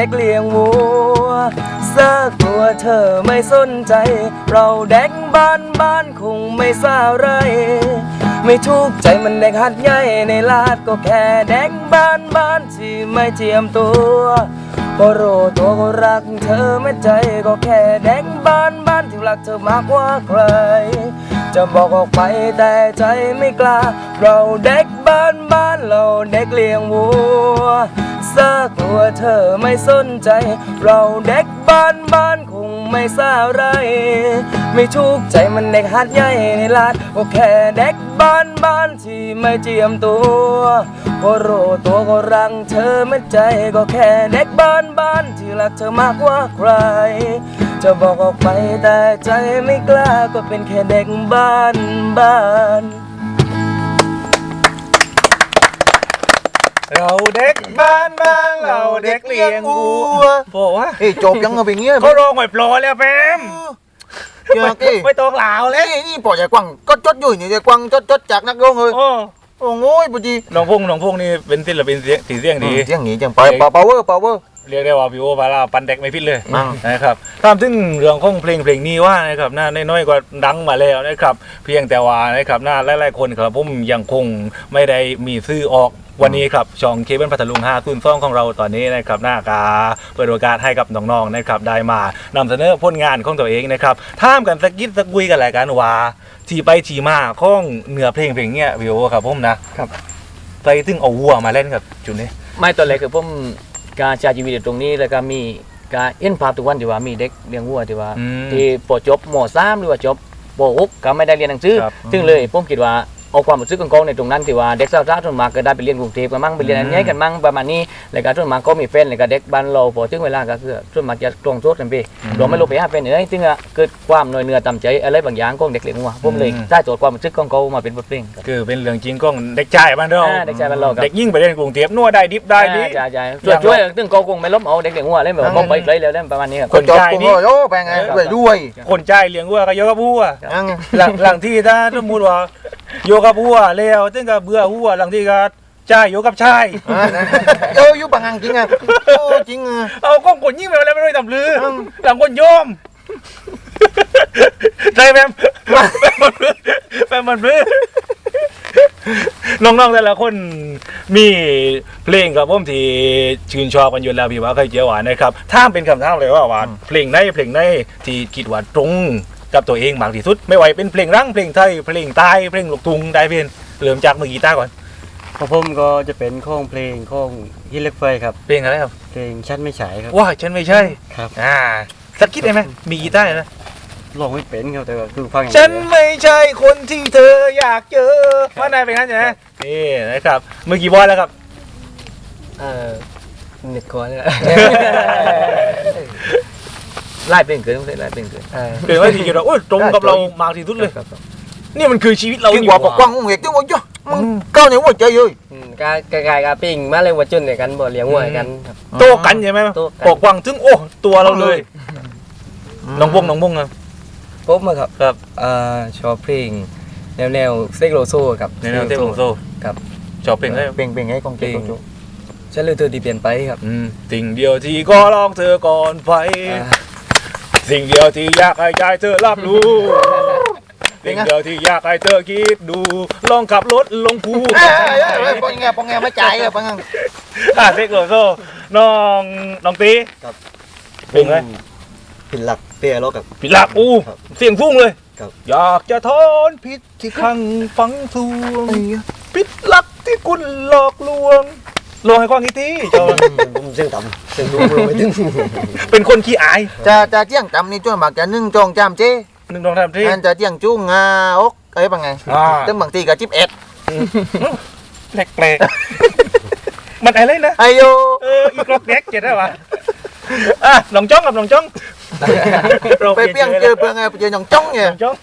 ด็กเลี้ยงวัวสักตัวเธอไม่สนใจ เราเด็กบ้านบ้านคงไม่ซาไร ไม่ทุกข์ใจมันเด็กหัดใหญ่ในลาดก็แค่เด็กบ้านบ้านที่ไม่เจียมตัวก็รู้ตัวก็รักเธอไม่ใจก็แค่เด็กบ้านบ้านที่รักเธอมากกว่าใคร จะบอกออกไปแต่ใจไม่กล้า เราเด็กบ้านบ้านเราเด็กเลี้ยงวัว สักตัวเธอไม่สนใจ เราเด็กบ้านบ้านคงไม่ซาไร ไม่ทุกใจมันเด็กหัดใหญ่ในลาดก็แค่เด็กบ้านบ้านที่ไม่เจียมตัวก็รู้ตัวก็รังเธอไม่ใจก็แค่เด็กบ้านบ้านที่รักเธอมากกว่าใคร จะบอกออกไปแต่ใจไม่กล้าก็เป็นแค่เด็กบ้านบ้าน เราเด็กบ้านบ้านเราเด็กเลี้ยงวัวโอ้วะเอ้ยจบยังเอาไปเงี้ยเขาร้องไม่ปลอแล้วเปมเจ้าเอ้ยไม่ต้องหลาวเลยเอ้ยนี่ปล่อยใจกว้างก็จดอยู่นี่ใจกว้างจดจดจากนักร้องเลยโอ้โอ้โหปุจีน้องพงษ์น้องพงษ์นี่เป็นศิลปินเสียงสีเสียงดีเสียงหนีจังไปปาเปาเวอร์ปาเวอร์เรียกได้ว่าพี่โอพาราปันเด็กไม่พิดเลยอ่านะครับตามถึงเรื่องของเพลงเพลงนี้ว่านะครับน่าน้อยๆกว่าดังมาแล้วนะครับ เพียงแต่ว่านะครับน่าหลายๆคนครับผมยังคงไม่ได้มีซื้อออก วันนี้ครับช่องเคเบิลพัทลุง5 0 2ของเราตอนนี้นะครับหน้ากาเปิดโอกาสให้กับน้องๆนะครับได้มานำเสนอผลงานของตัวเองนะครับท่ามกันสักกิดสักกุยกันหลายกันว่าที่ไปที่มาของเนื้อเพลงเพลงเนี้ยพี่โอครับผมนะครับไปถึงเอาวัวมาเล่นกับจุดนี้ ไม่ตอนแรกคือผมการใช้ชีวิตอยู่ตรงนี้แล้วก็มีการเอ็นภาพทุกวันที่ว่ามีเด็กเลี้ยงวัวที่ว่าอืมที่ปจบมสามหรือว่าจบปหกก็ไม่ได้เรียนหนังสือครับ ซึ่งเลยผมคิดว่า เอาความรู้สึกของเขาในตรงนั้นที่ว่าเด็กสาวๆส่วนมากก็ได้ไปเรียนกรุงเทพกันมั่งไปเรียนอันนี้กันมั่งประมาณนี้แล้วก็ส่วนมากก็มีแฟนแล้วก็เด็กบ้านเราพอถึงเวลาก็คือส่วนมากจะตรงโซดกันไปเราไม่รู้ไปหาแฟนเอ้ยซึ่งอะเกิดความหน่อยเนื้อต่ำใจอะไรบางอย่างของเด็กเลี้ยงวัวผมเลยอืมได้โจทย์ความรู้สึกของเขามาเป็นบทเพลงครับคือเป็นเรื่องจริงของเด็กชายบ้านเราอ่าเด็กชายบ้านเราครับเด็กยิ่งไปเล่นกรุงเทพนัวได้ดิบได้ดิใช่ใช่ช่วยช่วยซึ่งเขาคงไม่ล้มเอาเด็กเลี้ยงวัวเล่นแบบว่าไปไกลแล้วเล่นประมาณนี้ครับคนจบกูก็โอ้แปลงไงด้วยด้วยคนใจเลี้ยงวัวก็โยกับวัวยังหลังหลังที่ถ้าสมมติว่า โยกับวัวแล้วถึงกับเบื่อวัวหลังที่ก็ชายโยกับชายเอออยู่บางอังจริงอะโอ้จริงอะเอาก้องคนยิ่งไปแล้วไม่ได้ทำลืออืมหลังคนโยมใจแมมแมมมันพื้น้องๆแต่ละคนมีเพลงกับผมที่ชื่นชอบกันอยู่แล้วพี่ว่าเคยเจียวหวานนะครับถ้ามเป็นคำถามเลยว่าว่าเพลงไหนเพลงไหนที่คิดว่าตรง กับตัวเองมากที่สุด ไม่ว่าเป็นเพลงรังเพลงไทยเพลงใต้เพลงลูกทุ่งได้เพียนเริ่มจากมือกีตาร์ก่อนของผมก็จะเป็นข้องเพลงข้องฮิตเล็กไฟครับ เพลงอะไรครับเพลงชัดไม่ฉายครับว้าฉันไม่ใช่ครับอ่าสักคิดได้ไหมมีกีตาร์นะร้องไม่เป็นครับแต่ว่าคือฟังอย่างฉันเดียวไม่ใช่คนที่เธออยากเจอว่านายเป็นงั้นใช่ไหมนี่นะครับเมื่อกี่บอลแล้วครับ เออหนึ่งคนเนี่ย ไล่เพลงเกินต้องใช้ไล่เพลงเกินเป็นว่าที่เราโอ้ยตรงกับเรามากที่สุดเลยครับครับนี่มันคือชีวิตเราจริงกว่าปกป้ององค์เอกที่ว่าจ้ะมึงก้าวในหัวใจเลยอืมก็คล้ายๆกับปิ้งมาเลยว่าจุนเนี่ยกันบ่เลี้ยงวัวกันครับโตกันใช่ไหมโต้กันปกวังถึงโอ้ตัวเราเลยน้องบงน้องบงครับผมอะครับครับเอ่อชอบเพลงแนวแนวเซกโลโซครับในแนวเทพของโซครับชอบเพลงอะไรเป็นเป็นไงกองเก่งฉันเลยเธอที่เปลี่ยนไปครับอืมสิ่งเดียวที่ก็ลองเธอก่อนไปอ่า สิ่งเดียวที่อยากให้ใจเธอรับรู้ สิ่งเดียวที่อยากให้เธอคิดดู ลองขับรถลงภูเอ้ยเอ้ยเอ้ยปองแงปองแงไม่จ่ายเลยปองแง อะเซ็กโลโซน้องน้องตีครับเพลงอะไรเป็นหลักเตี้ยแล้วกับ ผิดหลักอู้ครับเสียงฟุ้งเลยครับ อยากจะทอนผิดที่ครั้งฝังทวงผิดหลักที่คุณหลอกลวง ลองให้ฟังอีกทีจอนผมเสียงต่ำเสียงสูงลงไปถึงเป็นคนขี้อายจะจะเที่ยงจำนี่จ้วนมากจะนึ่งจองจามเจ้หนึ่งสองสามสี่อันจะเที่ยงจุ้งอ่าอกเอ้ยปองไงอ่าตึ้งบางทีก็จิบเอ็ดแปลกๆมันอะไรนะไอโยเอออีกรอบแดกเจ็ดได้ปะอะน้องจ้องกับน้องจ้องไปเปี้ยงเจอเปลืองไงเจอหนองจ้องไงน้องจ้อง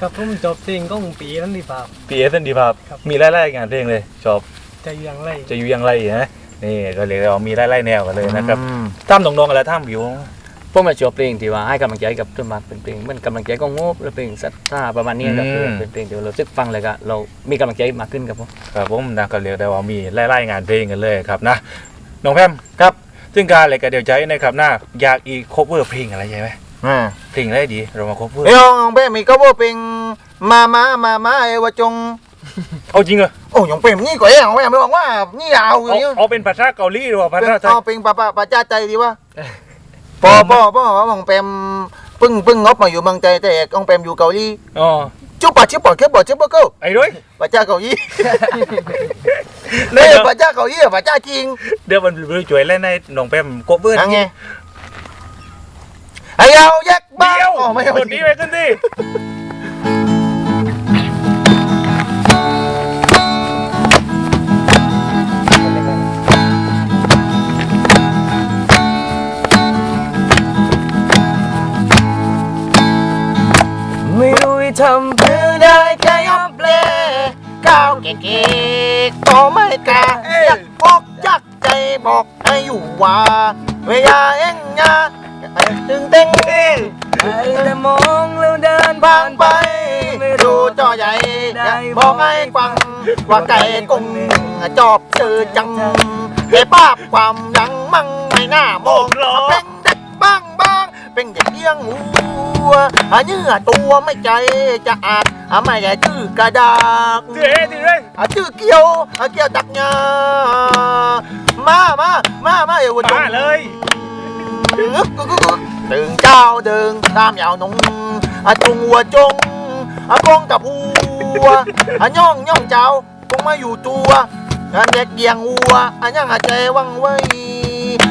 ครับผมจบเพลงของปีนั้นดีป่าปีเอสเอ็นดีภาพมีไล่ๆงานเพลงเลยชอบ จะยังไรจะอยู่อยังไรนะนี่ก็เลยเรามีไล่ๆแนวกันเลยนะครับท่ามน้องๆอะไรท่ามผิวผมมาชอบเพลงที่ว่าให้กำลังใจกับต้นไม้เป็นเพลงเหมันกำลังใจก็งบแล้วเพลงศรัทธาประมาณนี้ครับอืมเป็นเพลงที่เราซึกฟังเลยก็เรามีกำลังใจมากขึ้นครับผม ครับผมนะก็เรียกได้ว่ามีไล่ๆงานเพลงกันเลยครับนะน้องแพมครับถึซึ่งการอะไรก็เดี๋ยวใจนะครับหน้าอยากอีก cover เพลงอะไรใช่ไหมอ่าเพลงอะไรดีเรามา cover เอ้ยองเป้มีก็ว่าเป็นมามามามาเอวจง เอาจริงเหรอโอ้ยองเป้นี่ก็เอ้ยองเป้ไม่บอกว่านี่ยาวอเอายู่เอาเป็นภาษาเกาหลีหรือว่าภาษาไทยเอาเป็นปะปะปะจ้าใจดีวะปอปอปอองเปมปึ้งปึ้งงบมาอยู่เมืองใจแต่องเปมอยู่เกาหลีอ๋อจุ๊บปะชิบปอดเก็บปอดชิบปอดก็ไอ้ด้วยปะจ้าเกาหลีเนี่ยปะจ้าเกาหลีปะจ้าจริงเดี๋ยวมันไปช่วยเล่นในหนองแปม cover นั่งไงไอ้เอาแยกบ้าเดียวอ๋อไม่เอากดนี้ไปขึ้นดิ ทำเพื่อได้แค่ยอมเปลก้าวเก๋ๆก็ไม่กล้าอยากบอกอยากใจบอกให้อยู่ว่าเวลาเอ็งยาตึงเต้งไอ้แต่มองแล้วเดินบาผ่างนไปไปดูจอใหญ่บอกให้ฟังว่าไก่กุ้งจอบเจอจังเก็บภาพความยังมั่งไม่น่ามองเป็นเด็กบ้างบ้างเป็นเด็กเลี้ยง วัวเนื้อตัวไม่ใจจะอาดไม่ใช่ชื่อกระดาษเจ๊ดิเร่อาชื่อเกียวอาเกียวดักงามามามามาเอวจมาเลยตึงเจ้าดึงตามยาวนงอาจุงหัวจงอากงกับหัวอาย่องย่องเจ้าคงมาอยู่ตัวงานเด็กเดียงหัวอายังอาเจวังไว้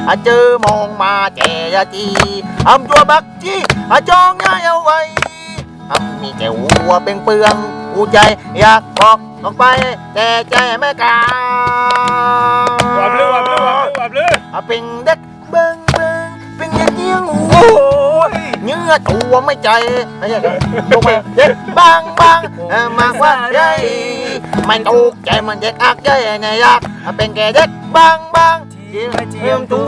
อาเจอมองมาแจยาจีอำตัวบักจีอาจองง่ายเอาไว้อำมีแกหัวเป็นเปลืองหูใจอยากบอกออกไป แต่ใจไม่กล้าวับลือวับลือวับลือวับลืออาเป็นเด็กเบิงเบิงเป็นเด็กเลี้ยงหัวโอ้ยเนื้อตัวไม่ใจไม่ใช่ครับลงมาเด็กบางบางเอ่อมากว่าใหญ่ไม่ถูกใจมันเด็กอักใหญ่ไงยักษ์เป็นแค่เด็กบางบาง ที่ไม่เจียมตั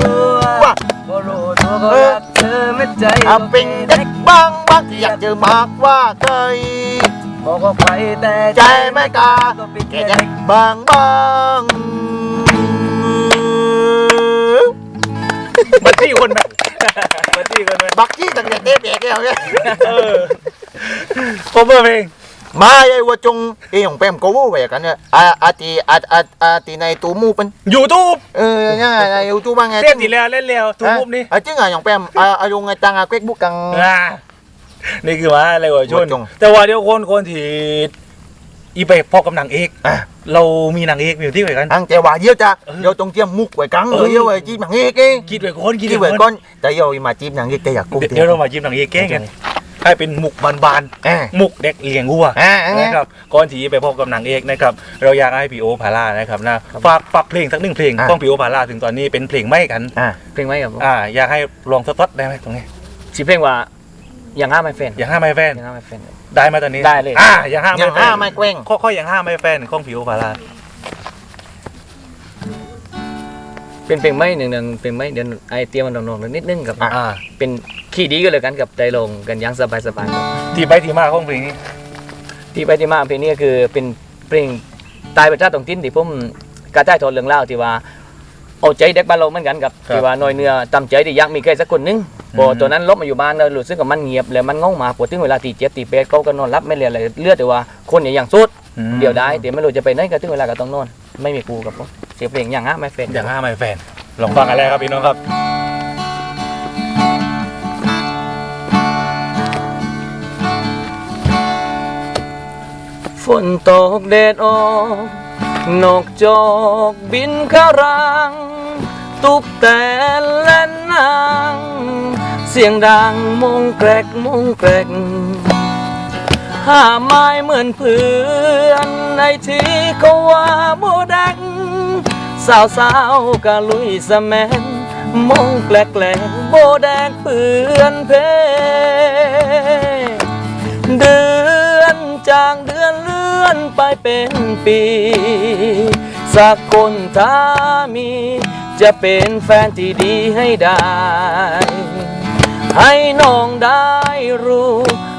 วก็รู้ตัวก็รักเธอไม่ใจอาเป็นเด็กบางบางอยากเจอมากว่าเคยบอกออกไปแต่ใจไม่กล้าก็เป็นแค่เด็กบางบางบัตตี้คนแบบบัตตี้คนแบบบักกี้ตั้งแต่เด็กเด็กแล้วเนี่ยเออ cover เพลง มาไอ้วัวจงเอ้ยของแปมก็ว่าแหวกกันเนี่ยอาอาตีอาอาอาตีในตูมูเป็น YouTube เออเนี่ยไอ้ยูทูบว่าไงเต้นดีแล้วเล่นแล้วทุกมุมนี่อะจริงอะอย่างแปมอะอายุไงตังอะเควกบุกกังอ่านี่คือว่าอะไรวะชนหัวจงแต่ว่าเดี๋ยวคนคนที่อีไปพอกับนางเอกอะเรามีนางเอกอยู่ที่ไหนกันอังแต่ว่าเยี่ยวจ้ะเออเยี่ยวตรงเจียมมุกไว้กังเอเอออเยี่ยวไว้จีบหนังเอกเองคิดไว้คนคิดจีบไว้ไว้ก่ก้ออนนแต่เยี่ยวมาจีบหนังเอกแต่อยากกุ้งเดี๋ยวเรามาจิ้มนางเอกแกล้งกัน ให้เป็นมุกบานอ่าๆมุกเด็กเลี้ยงวัวอ่านะครับก่อนที่ไปพบกับนางเอกนะครับเราอยากให้พี่โอพาร่านะครับนะฝากฝากเพลงสักหนึ่งเพลงของพี่โอพาร่าถึงตอนนี้เป็นเพลงไม่กันอ่าเพลงไหมครับผมอ่าอยากให้ลองสต๊อตได้ไหมตรงนี้ชื่อเพลงว่าอย่างห้าไม่แฟนอย่างห้าไม่แฟนอย่างห้าไม่แฟนครับได้ไหมตอนนี้ได้เลยอ่าอย่างห้าอไม่ย่างแฟห้านไม่แกว้งข้อข้ออย่างห้าไม่แฟนของพี่โอพาร่า เป็นเพลงไม่หนึ่งหนึ่งเพลงไม่เดี๋ยวไอเตรียมมันนองๆนิดนึงกับอ่าเป็นขี้ดีกันเลยกันกับใจลงกันอยังสบายสบายๆครับที่ไปที่มาของเพลงนี้ที่ไปที่มาเพลงนี้ก็คือเป็นเพลงตายประชาตรงทิ้นที่ผมกระจายทอดเรื่องเล่าวที่ว่าเอาใจเด็กบ้านเราเหมือนกันกับที่ว่าน้อยเนื้อตำใจที่อยากมีใครสักคนหนึงพอตัวนั้นลบมาอยู่บ้านเรารู้สึกว่ามันเงียบแล้วมันเงามาพอถึงเวลาตีเจ็ดตีแปดเขาก็นอนรับไม่เรียนอะไรเลือดแต่ว่าคนเนี่ยอย่างสุด อืมเดี๋ยวได้เดี๋ยวไม่รู้จะไปไหนก็ถึงเวลาก็ต้องนอน ไม่มีกูกับผม เสียงเพลงอย่างฮะไม่เฟนอย่างห้าไม่แฟนลองฟังกันแล้วครับพี่น้องครับ ฝนตกแดดออกนกจอกบินเข้ารัง ตุกแต่เล่นนาง เสียงดังมงแกรกมงแกรก หาไม้เหมือนเพื่อนในที่เขาว่าโมแดงสาวสาวๆกะลุยสแมนมองแกลกแกลโบแดงเปือนเพ เดือนจากเดือนเลื่อนไปเป็นปีสักคนถ้ามี จะเป็นแฟนที่ดีให้ได้ ให้น้องได้รู้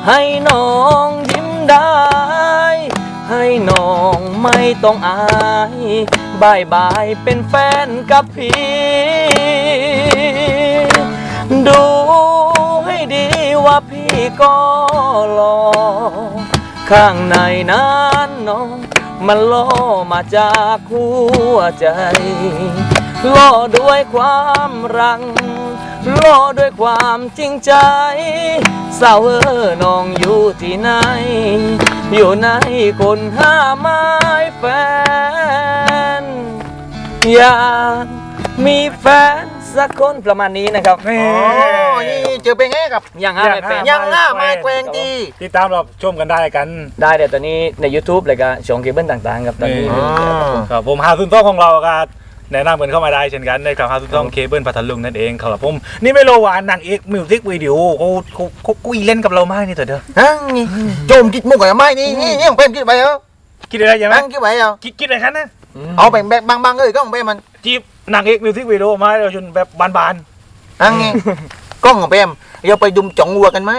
ให้น้อง ได้ ให้น้องไม่ต้องอายบายบายเป็นแฟนกับพี่ ดูให้ดีว่าพี่ก็หล่อข้างในนั้นน้องมันล่อมาจากหัวใจล่อด้วยความรัง ล่อด้วยความจริงใจสาวเออน้องอยู่ที่ไหน อยู่ในคนห้าไม้แฟน อยากมีแฟนสักคนประมาณนี้นะครับ นี่อ๋อนี่เจอเป็นไงกับ ยังห้าไม่แฟน ยังหน้าไม้แกวงจีติดตามเราชมกันได้กัน ได้เดี๋ยวตอนนี้ใน YouTube เลยก็ช่องเคเบิลต่างๆ ครับตอนนี้นี่ครับผมหาซุนต้องของเราก็ แนะนำกันเข้ามาได้เช่นกันนะครับหาซุนต้องเคเบิลพัทลุงนั่นเองครับผมนี่ไม่โลวานนางเอกมิวสิกวิดีโอเขาเขาเขาคุยเล่นกับเรามากนี่เถอะเด้อฮะนี่โจมคิดมุกอะไรไม่นี่นี่นี่ของเป้มคิดไปเหรอคิดอะไรอย่างนั่นั้นงคิดไปเหรอคิดคิดอะไรกันนะเอาแบ่งแบ่งบางๆเลยก็ของเป้มมันจีบนางเอกมิวสิกวิดีโอมาเราจนแบบบานนั่งไงกล้องของเป้มเราไปดุมจ่องวัวกันไหม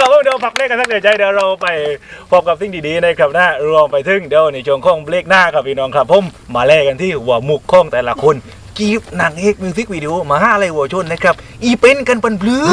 ๆครับผมเดี๋ยวพักเล็กกันสักเดี๋ยวใจเดี๋ยวเราไปพบกับสิ่งดีๆในครับหน้ารวมไปถึงเดี๋ยวในช่วงของเบรกหน้าครับพี่น้องครับผมมาแลกกันที่หัวมุกของแต่ละคนกีบนางเอกมิวสิกวิดีโอมาห้าอะไรหัวชนนะครับ อีเป็นกันปันพลื้อ